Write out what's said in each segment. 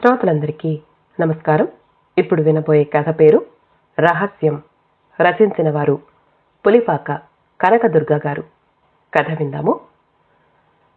శ్రోతలందరికీ నమస్కారం. ఇప్పుడు వినబోయే కథ పేరు రహస్యం. రచించిన వారు పులిపాక కనకదుర్గ గారు. కథ విందాము.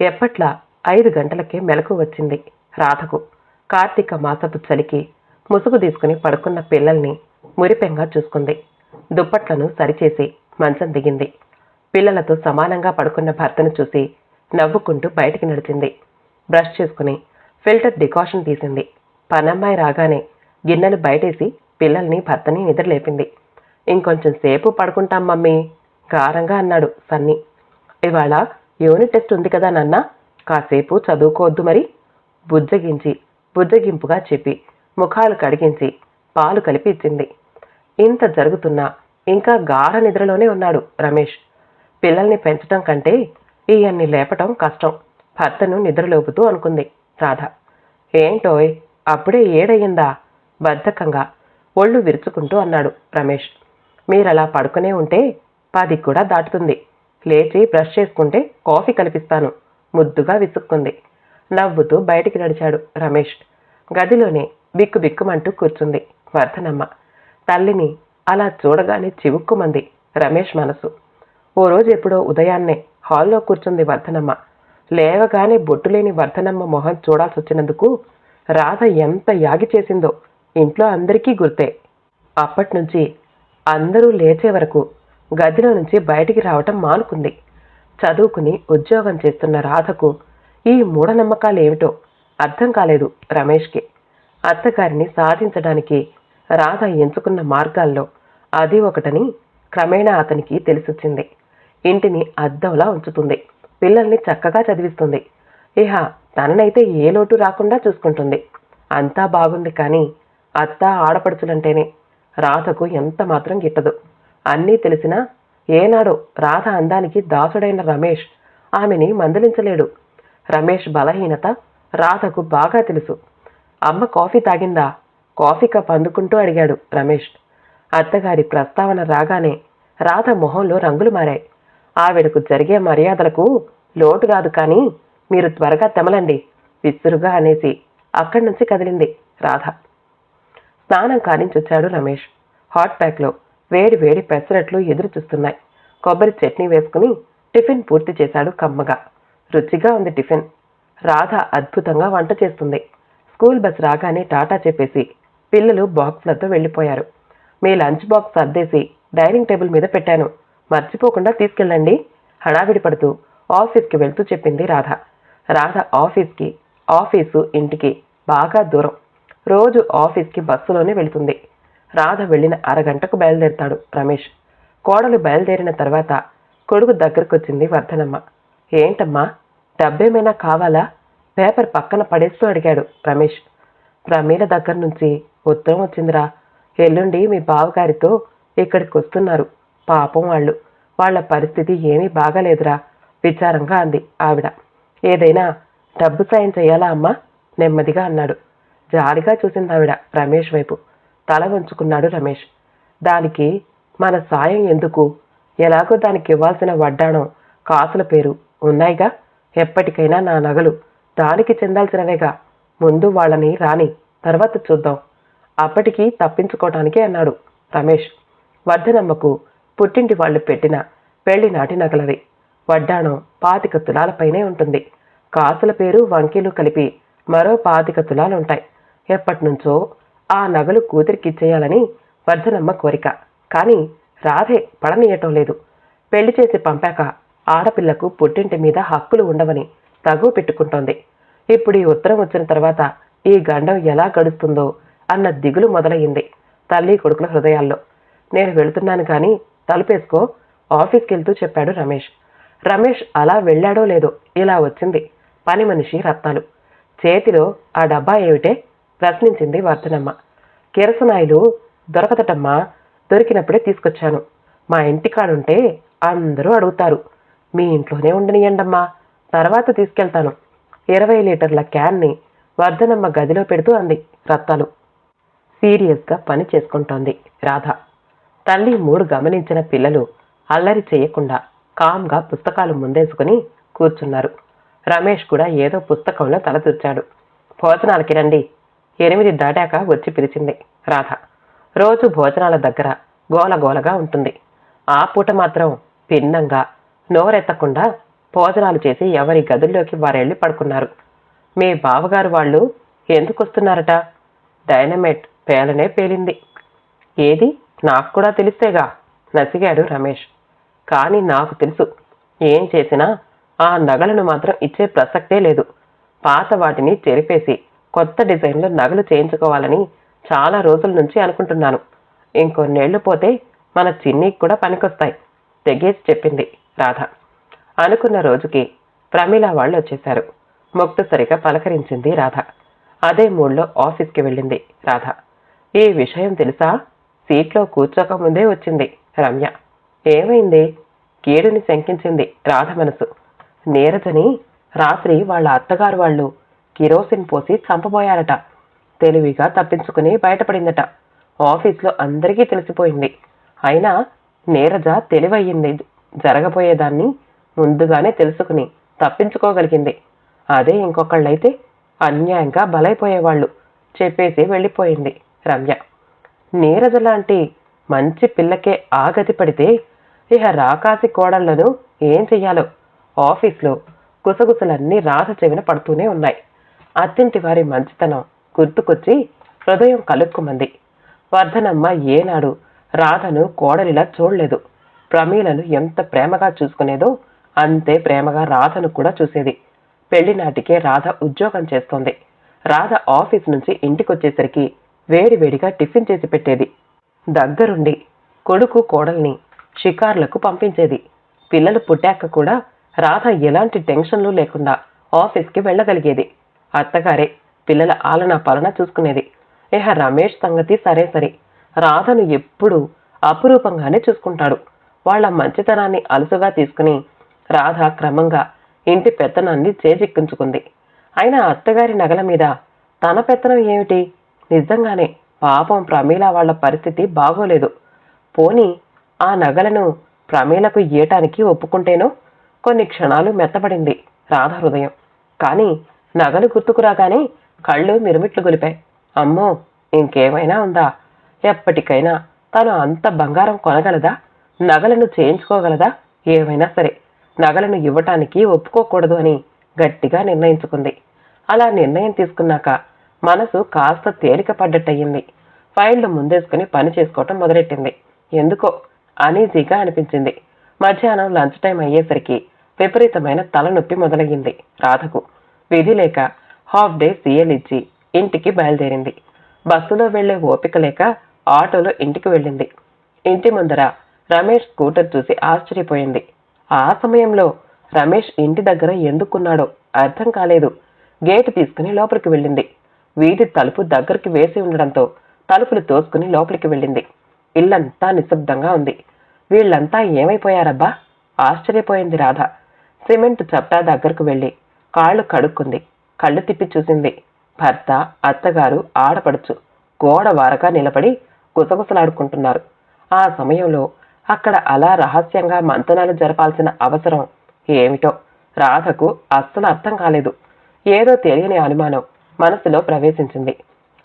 ఎప్పట్లా ఐదు గంటలకే మెలకు వచ్చింది రాధకు. కార్తీక మాసపు చలికి ముసుగు తీసుకుని పడుకున్న పిల్లల్ని మురిపెంగా చూసుకుంది. దుప్పట్లను సరిచేసి మంచం దిగింది. పిల్లలతో సమానంగా పడుకున్న భర్తను చూసి నవ్వుకుంటూ బయటికి నడిచింది. బ్రష్ చేసుకుని ఫిల్టర్ డికాషన్ తీసింది. పనమ్మాయి రాగానే గిన్నెలు బయటేసి పిల్లల్ని భర్తని నిద్రలేపింది. ఇంకొంచెం సేపు పడుకుంటాం మమ్మీ గారంగా అన్నాడు సన్నీ. ఇవాళ యూనిట్ టెస్ట్ ఉంది కదా నాన్న కాసేపు చదువుకోవద్దు మరి బుజ్జగించి బుజ్జగింపుగా చెప్పి ముఖాలు కడిగించి పాలు కలిపి ఇచ్చింది. ఇంత జరుగుతున్నా ఇంకా గాఢ నిద్రలోనే ఉన్నాడు రమేష్. పిల్లల్ని పెంచటం కంటే ఈయన్ని లేపటం కష్టం భర్తను నిద్రలోపుతూ అనుకుంది. రాధ. ఏంటోయ్ అప్పుడే ఏడయ్యిందా? బద్ధకంగా. ఒళ్ళు విరుచుకుంటూ అన్నాడు రమేష్. మీరలా పడుకునే ఉంటే పది కూడా దాటుతుంది. లేచి బ్రష్ చేసుకుంటే కాఫీ కల్పిస్తాను. ముద్దుగా విసుక్కుంది. నవ్వుతూ బయటికి నడిచాడు రమేష్. గదిలోనే బిక్కు బిక్కుమంటూ కూర్చుంది వర్ధనమ్మ. తల్లిని అలా చూడగానే చివుక్కుమంది రమేష్ మనసు. ఓ రోజు ఎప్పుడో ఉదయాన్నే హాల్లో కూర్చుంది వర్ధనమ్మ. లేవగానే బొట్టులేని వర్ధనమ్మ మొహం చూడాల్సి వచ్చినందుకు రాధ ఎంత యాగి చేసిందో ఇంట్లో అందరికీ గుర్తే. అప్పట్నుంచి అందరూ లేచే వరకు గదిలో నుంచి బయటికి రావటం మానుకుంది. చదువుకుని ఉద్యోగం చేస్తున్న రాధకు ఈ మూఢనమ్మకాలు ఏమిటో అర్థం కాలేదు రమేష్కి. అత్తగారిని సాధించడానికి రాధ ఎంచుకున్న మార్గాల్లో అది ఒకటని క్రమేణా అతనికి తెలిసొచ్చింది. ఇంటిని అద్దంలా ఉంచుతుంది. పిల్లల్ని చక్కగా చదివిస్తుంది. ఇహ తననైతే ఏ లోటు రాకుండా చూసుకుంటుంది. అంతా బాగుంది కానీ అత్త ఆడపడుచులంటేనే రాధకు ఎంత మాత్రం గిట్టదు. అన్నీ తెలిసినా ఏనాడో రాధ అందానికి దాసుడైన రమేష్ ఆమెని మందలించలేడు. రమేష్ బలహీనత రాధకు బాగా తెలుసు. అమ్మ కాఫీ తాగిందా? కాఫీ కప్ అందుకుంటూ అడిగాడు రమేష్. అత్తగారి ప్రస్తావన రాగానే రాధ మొహంలో రంగులు మారాయి. ఆవిడకు జరిగే మర్యాదలకు లోటు కాదు కానీ మీరు త్వరగా తెమలండి విసురుగా అనేసి అక్కడి నుంచి కదిలింది రాధ. స్నానం కానించొచ్చాడు రమేష్. హాట్ ప్యాక్లో వేడి వేడి పెసరట్లు ఎదురు చూస్తున్నాయి. కొబ్బరి చట్నీ వేసుకుని టిఫిన్ పూర్తి చేశాడు కమ్మగా. రుచిగా ఉంది టిఫిన్. రాధ అద్భుతంగా వంట చేస్తుంది. స్కూల్ బస్ రాగానే టాటా చెప్పేసి పిల్లలు బాక్స్లతో వెళ్ళిపోయారు. మీ లంచ్ బాక్స్ సర్దేసి డైనింగ్ టేబుల్ మీద పెట్టాను. మర్చిపోకుండా తీసుకెళ్ళండి. హడావిడి పడుతూ ఆఫీస్కి వెళ్తూ చెప్పింది రాధ. రాధ ఆఫీస్కి ఆఫీసు ఇంటికి బాగా దూరం. రోజు ఆఫీస్కి బస్సులోనే వెళుతుంది. రాధ వెళ్ళిన అరగంటకు బయలుదేరుతాడు రమేష్. కోడలు బయలుదేరిన తర్వాత కొడుకు దగ్గరకొచ్చింది వర్ధనమ్మ. ఏంటమ్మా డబ్బేమైనా కావాలా? పేపర్ పక్కన పడేస్తూ అడిగాడు రమేష్. ప్రమీల దగ్గర నుంచి ఉత్తరం వచ్చిందిరా. ఎల్లుండి మీ బావగారితో ఇక్కడికి వస్తున్నారు పాపం వాళ్ళు. వాళ్ళ పరిస్థితి ఏమీ బాగాలేదురా విచారంగా అంది ఆవిడ. ఏదైనా డబ్బు సాయం చేయాలా అమ్మా? నెమ్మదిగా అన్నాడు. జాలిగా చూసింది ఆవిడ రమేష్ వైపు. తల వంచుకున్నాడు రమేష్. దానికి మన సాయం ఎందుకు? ఎలాగో దానికి ఇవ్వాల్సిన వడ్డాణం కాసుల పేరు ఉన్నాయిగా? ఎప్పటికైనా నా నగలు దానికి చెందాల్సినవేగా? ముందు వాళ్ళని రాని తర్వాత చూద్దాం. అప్పటికి తప్పించుకోవటానికే అన్నాడు రమేష్. వర్ధనమ్మకు పుట్టింటి వాళ్ళు పెట్టిన పెళ్ళి నాటి నగలవి. వడ్డాణం పాతిక తులాలపైనే ఉంటుంది. కాసుల పేరు వంకీలు కలిపి మరో పాతిక తులాలుంటాయి. ఎప్పటినుంచో ఆ నగలు కూతురికిచ్చేయాలని వర్ధనమ్మ కోరిక. కానీ రాధే పడనీయటం లేదు. పెళ్ళి చేసి పంపాక ఆడపిల్లకు పుట్టింటి మీద హక్కులు ఉండవని తగువ పెట్టుకుంటోంది. ఇప్పుడు ఈ ఉత్తరం వచ్చిన తర్వాత ఈ గండం ఎలా గడుస్తుందో అన్న దిగులు మొదలయ్యింది తల్లి కొడుకుల హృదయాల్లో. నేను వెళుతున్నాను కానీ తలుపేసుకో ఆఫీస్కి వెళ్తూ చెప్పాడు రమేష్. రమేష్ అలా వెళ్ళాడో లేదో ఇలా వచ్చింది. పని మనిషి రత్నాలు. చేతిలో ఆ డబ్బా ఏమిటే? ప్రశ్నించింది వర్ధనమ్మ. కిరసనాయిలు దొరకదటమ్మా దొరికినప్పుడే తీసుకొచ్చాను. మా ఇంటికాడుంటే అందరూ అడుగుతారు. మీ ఇంట్లోనే ఉండనియండమ్మా తర్వాత తీసుకెళ్తాను. ఇరవై లీటర్ల క్యాన్ని వర్ధనమ్మ గదిలో పెడుతూ అంది రత్తాలు సీరియస్గా పని చేసుకుంటోంది రాధ. తల్లి మూడు గమనించిన పిల్లలు అల్లరి చేయకుండా కామ్గా పుస్తకాలు ముందేసుకుని కూర్చున్నారు. రమేష్ కూడా ఏదో పుస్తకంలో తలదూర్చాడు భోజనాలకి రండి. ఎనిమిది దాటాక వచ్చి పిలిచింది రాధ. రోజు భోజనాల దగ్గర గోలగోలగా ఉంటుంది. ఆ పూట మాత్రం భిన్నంగా నోరెత్తకుండా భోజనాలు చేసి ఎవరి గదుల్లోకి వారెళ్ళి పడుకున్నారు. మీ బావగారు వాళ్ళు ఎందుకు వస్తున్నారట డైనమైట్ పేలనే పేలింది. ఏది? నాకు కూడా తెలిస్తేగా నసిగాడు రమేష్. కానీ నాకు తెలుసు ఏం చేసినా ఆ నగలను మాత్రం ఇచ్చే ప్రసక్తే లేదు. పాత వాటిని చెరిపేసి కొత్త డిజైన్లో నగలు చేయించుకోవాలని చాలా రోజుల నుంచి అనుకుంటున్నాను. ఇంకొన్నేళ్ళు పోతే మన చిన్నీకి కూడా పనికొస్తాయి తెగేసి చెప్పింది రాధ. అనుకున్న రోజుకి ప్రమీల వాళ్ళు వచ్చేశారు. ముక్తసరిగా పలకరించింది రాధ. అదే మూడ్లో ఆఫీస్కి వెళ్ళింది రాధ. ఈ విషయం తెలుసా? సీట్లో కూర్చోక ముందే వచ్చింది రమ్య. ఏమైంది? కీడుని శంకించింది రాధ మనసు. నీరజని రాత్రి వాళ్ళ అత్తగారు వాళ్ళు కిరోసిన్ పోసి చంపబోయారట. తెలివిగా తప్పించుకుని బయటపడిందట. ఆఫీస్లో అందరికీ తెలిసిపోయింది. అయినా నీరజ తెలివయ్యింది. జరగబోయేదాన్ని ముందుగానే తెలుసుకుని తప్పించుకోగలిగింది. అదే ఇంకొకళ్ళైతే అన్యాయంగా బలైపోయేవాళ్ళు చెప్పేసి వెళ్ళిపోయింది రమ్య. నీరజ లాంటి మంచి పిల్లకే ఆగతి పడితే ఇహ రాకాసి కోడళ్ళను ఏం చెయ్యాలో? ఆఫీస్లో గుసగుసలన్నీ రాధ చెవిన పడుతూనే ఉన్నాయి. అత్తింటి వారి మంచితనం గుర్తుకొచ్చి హృదయం కలుక్కుమంది. వర్ధనమ్మ ఏనాడు రాధను కోడలిలా చూడలేదు. ప్రమీలను ఎంత ప్రేమగా చూసుకునేదో అంతే ప్రేమగా రాధను కూడా చూసేది. పెళ్ళి నాటికే రాధ ఉద్యోగం చేస్తోంది. రాధ ఆఫీస్ నుంచి ఇంటికొచ్చేసరికి వేడివేడిగా టిఫిన్ చేసి పెట్టేది. దగ్గరుండి కొడుకు కోడల్ని షికార్లకు పంపించేది. పిల్లలు పుట్టాక కూడా రాధ ఎలాంటి టెన్షన్లు లేకుండా ఆఫీస్కి వెళ్ళగలిగేది. అత్తగారే పిల్లల ఆలనా పాలన చూసుకునేది. ఇహ రమేష్ సంగతి సరే సరే. రాధను ఎప్పుడూ అపురూపంగానే చూసుకుంటాడు. వాళ్ళ మంచితనాన్ని అలుసుగా తీసుకుని రాధ క్రమంగా ఇంటి పెత్తనాన్ని చేజిక్కించుకుంది. అయినా అత్తగారి నగల మీద తన పెత్తనం ఏమిటి? నిజంగానే పాపం ప్రమీల వాళ్ళ పరిస్థితి బాగోలేదు. పోని ఆ నగలను ప్రమీలకు ఇయ్యటానికి ఒప్పుకుంటేనో? కొన్ని క్షణాలు మెత్తబడింది రాధ హృదయం. కానీ నగలు గుర్తుకురాగానే కళ్ళు మిరుమిట్లు గొలిపాయి. అమ్మో ఇంకేమైనా ఉందా? ఎప్పటికైనా తను అంత బంగారం కొనగలదా? నగలను చేయించుకోగలదా? ఏమైనా సరే నగలను ఇవ్వటానికి ఒప్పుకోకూడదు అని గట్టిగా నిర్ణయించుకుంది. అలా నిర్ణయం తీసుకున్నాక మనసు కాస్త తేలిక పడ్డట్టయింది. ఫైళ్ళు ముందేసుకుని పని చేసుకోవటం మొదలెట్టింది. ఎందుకో అనీజీగా అనిపించింది. మధ్యాహ్నం లంచ్ టైం అయ్యేసరికి విపరీతమైన తలనొప్పి మొదలయ్యింది రాధకు. విధి లేక హాఫ్ డే సీఎల్ ఇచ్చి ఇంటికి బయలుదేరింది. బస్సులో వెళ్ళే ఓపిక లేక ఆటోలో ఇంటికి వెళ్ళింది. ఇంటి ముందర రమేష్ స్కూటర్ చూసి ఆశ్చర్యపోయింది. ఆ సమయంలో రమేష్ ఇంటి దగ్గర ఎందుకున్నాడో అర్థం కాలేదు. గేటు తీసుకుని లోపలికి వెళ్ళింది. వీధి తలుపు దగ్గరికి వేసి ఉండడంతో తలుపులు తోసుకుని లోపలికి వెళ్ళింది. ఇల్లంతా నిశ్శబ్దంగా ఉంది. వీళ్ళంతా ఏమైపోయారబ్బా? ఆశ్చర్యపోయింది రాధ. సిమెంట్ చప్టా దగ్గరకు వెళ్ళి కాళ్ళు కడుక్కుంది. కళ్ళు తిప్పి చూసింది. భర్త అత్తగారు ఆడపడుచు గోడ వారగా నిలబడి గుసగుసలాడుకుంటున్నారు. ఆ సమయంలో అక్కడ అలా రహస్యంగా మంతనాలు జరపాల్సిన అవసరం ఏమిటో రాధకు అస్సలు అర్థం కాలేదు. ఏదో తెలియని అనుమానం. మనసులో ప్రవేశించింది.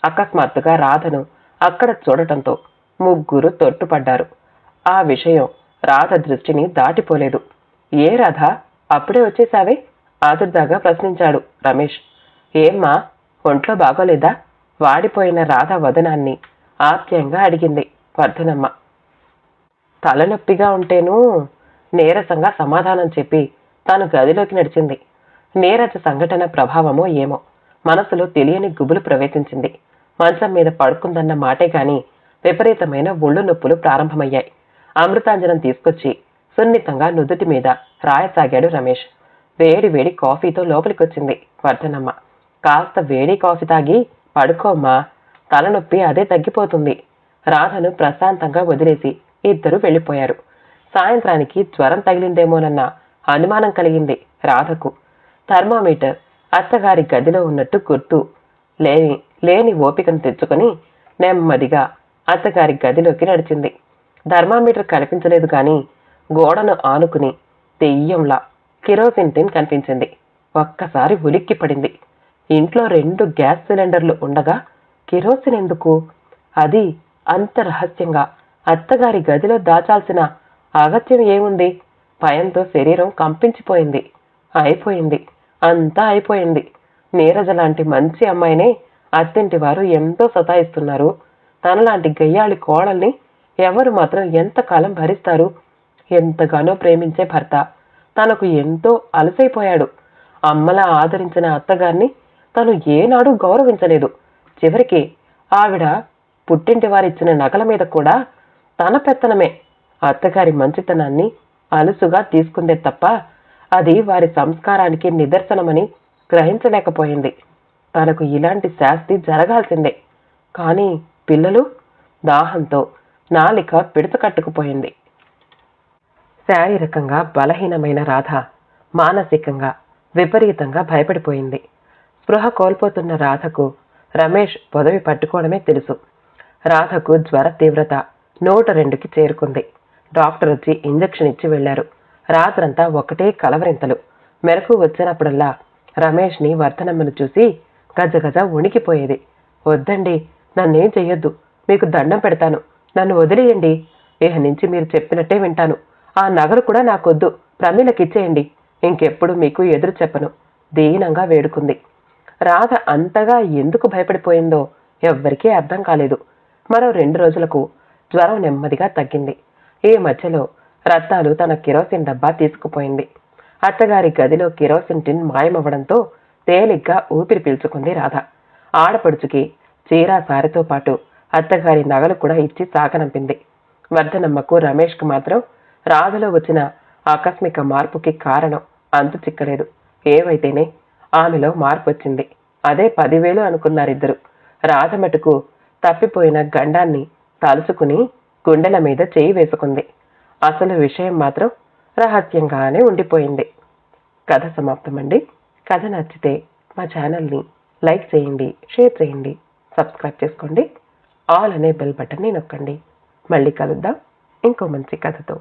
అకస్మాత్తుగా రాధను అక్కడ చూడటంతో ముగ్గురు తొట్టుపడ్డారు. ఆ విషయం రాధ దృష్టిని దాటిపోలేదు. ఏ రాధ అప్పుడే వచ్చేసావే ఆదుర్దాగా ప్రశ్నించాడు రమేష్. ఏమ్మా ఒంట్లో బాగోలేదా? వాడిపోయిన రాధ వదనాన్ని ఆప్యాయంగా అడిగింది వర్ధనమ్మ. తలనొప్పిగా ఉంటేనూ నీరసంగా సమాధానం చెప్పి తాను గదిలోకి నడిచింది. నీరజ సంఘటన ప్రభావమో ఏమో. మనసులో తెలియని గుబులు ప్రవేశించింది. మంచం మీద పడుకుందన్న మాటే గాని విపరీతమైన ఒళ్ళు నొప్పులు ప్రారంభమయ్యాయి. అమృతాంజనం తీసుకొచ్చి సున్నితంగా నుదుటి మీద రాయసాగాడు రమేష్. వేడి వేడి కాఫీతో లోపలికొచ్చింది వర్ధనమ్మ. కాస్త వేడి కాఫీ తాగి పడుకోమ్మా తలనొప్పి అదే తగ్గిపోతుంది. రాధను ప్రశాంతంగా వదిలేసి ఇద్దరు వెళ్ళిపోయారు. సాయంత్రానికి జ్వరం తగిలిందేమోనన్న అనుమానం కలిగింది రాధకు. థర్మామీటర్ అత్తగారి గదిలో ఉన్నట్టు గుర్తు. లేని లేని ఓపికను తెచ్చుకొని నెమ్మదిగా అత్తగారి గదిలోకి నడిచింది. థర్మామీటర్ కనిపించలేదు కానీ గోడను ఆనుకుని దెయ్యంలా కిరోసిన్ టిన్ కనిపించింది. ఒక్కసారి ఉలిక్కి పడింది. ఇంట్లో రెండు గ్యాస్ సిలిండర్లు ఉండగా కిరోసిన్ ఎందుకు? అది అంత రహస్యంగా అత్తగారి గదిలో దాచాల్సిన అగత్యం ఏముంది? భయంతో శరీరం కంపించిపోయింది. అయిపోయింది. అంతా అయిపోయింది. నీరజ లాంటి మంచి అమ్మాయినే అత్తింటి వారు ఎంతో సతాయిస్తున్నారు. తనలాంటి గయ్యాళి కోడల్ని ఎవరు మాత్రం ఎంతకాలం భరిస్తారు? ఎంతగానో ప్రేమించే భర్త. తనకు ఎంతో అలసైపోయాడు. అమ్మలా ఆదరించిన అత్తగారిని తను ఏనాడు గౌరవించలేదు. చివరికి ఆవిడ పుట్టింటి వారిచ్చిన నగల మీద కూడా తన పెత్తనమే. అత్తగారి మంచితనాన్ని అలుసుగా తీసుకుందే తప్ప అది వారి సంస్కారానికి నిదర్శనమని గ్రహించలేకపోయింది. తనకు ఇలాంటి శాస్తి జరగాల్సిందే. కానీ పిల్లలు దాహంతో నాలిక పిడతకట్టుకుపోయింది శారీరకంగా బలహీనమైన రాధ మానసికంగా విపరీతంగా భయపడిపోయింది. స్పృహ కోల్పోతున్న రాధకు రమేష్ పొదవి పట్టుకోవడమే తెలుసు. రాధకు జ్వర తీవ్రత నూట రెండుకి చేరుకుంది. డాక్టర్ వచ్చి ఇంజెక్షన్ ఇచ్చి వెళ్ళారు రాత్రంతా ఒకటే కలవరింతలు. మెరకు వచ్చినప్పుడల్లా రమేష్ని వర్ధనమ్మను చూసి గజగజ ఉణికిపోయేది. వద్దండి నన్నేం చెయ్యొద్దు. మీకు దండం పెడతాను. నన్ను వదిలేయండి. ఇహ నుంచి మీరు చెప్పినట్టే వింటాను. ఆ నగలు కూడా నాకొద్దు. ప్రమీలకిచ్చేయండి. ఇంకెప్పుడు మీకు ఎదురు చెప్పను. దీనంగా వేడుకుంది. రాధ అంతగా ఎందుకు భయపడిపోయిందో ఎవ్వరికీ అర్థం కాలేదు. మరో రెండు రోజులకు జ్వరం నెమ్మదిగా తగ్గింది. ఈ మధ్యలో రత్నాలు తన కిరోసిన్ డబ్బా తీసుకుపోయింది. అత్తగారి గదిలో కిరోసిన్ టిన్ మాయమవ్వడంతో తేలిగ్గా ఊపిరి పీల్చుకుంది రాధ. ఆడపడుచుకి చీరా సారితో పాటు అత్తగారి నగలు కూడా ఇచ్చి సాగనంపింది. వర్ధనమ్మకు రమేష్కు మాత్రం రాధలో వచ్చిన ఆకస్మిక మార్పుకి కారణం అంతు చిక్కలేదు. ఏవైతేనే ఆమెలో మార్పు వచ్చింది అదే పదివేలు అనుకున్నారిద్దరు. రాధ మటుకు తప్పిపోయిన గండాన్ని తలుచుకుని గుండెల మీద చేయి వేసుకుంది. అసలు విషయం మాత్రం రహస్యంగానే ఉండిపోయింది. కథ సమాప్తమండి. కథ నచ్చితే మా ఛానల్ని లైక్ చేయండి షేర్ చేయండి సబ్స్క్రైబ్ చేసుకోండి. ఆల్ అనే బెల్ బటన్ని నొక్కండి. మళ్ళీ కలుద్దాం. ఇంకో మంచి కథతో.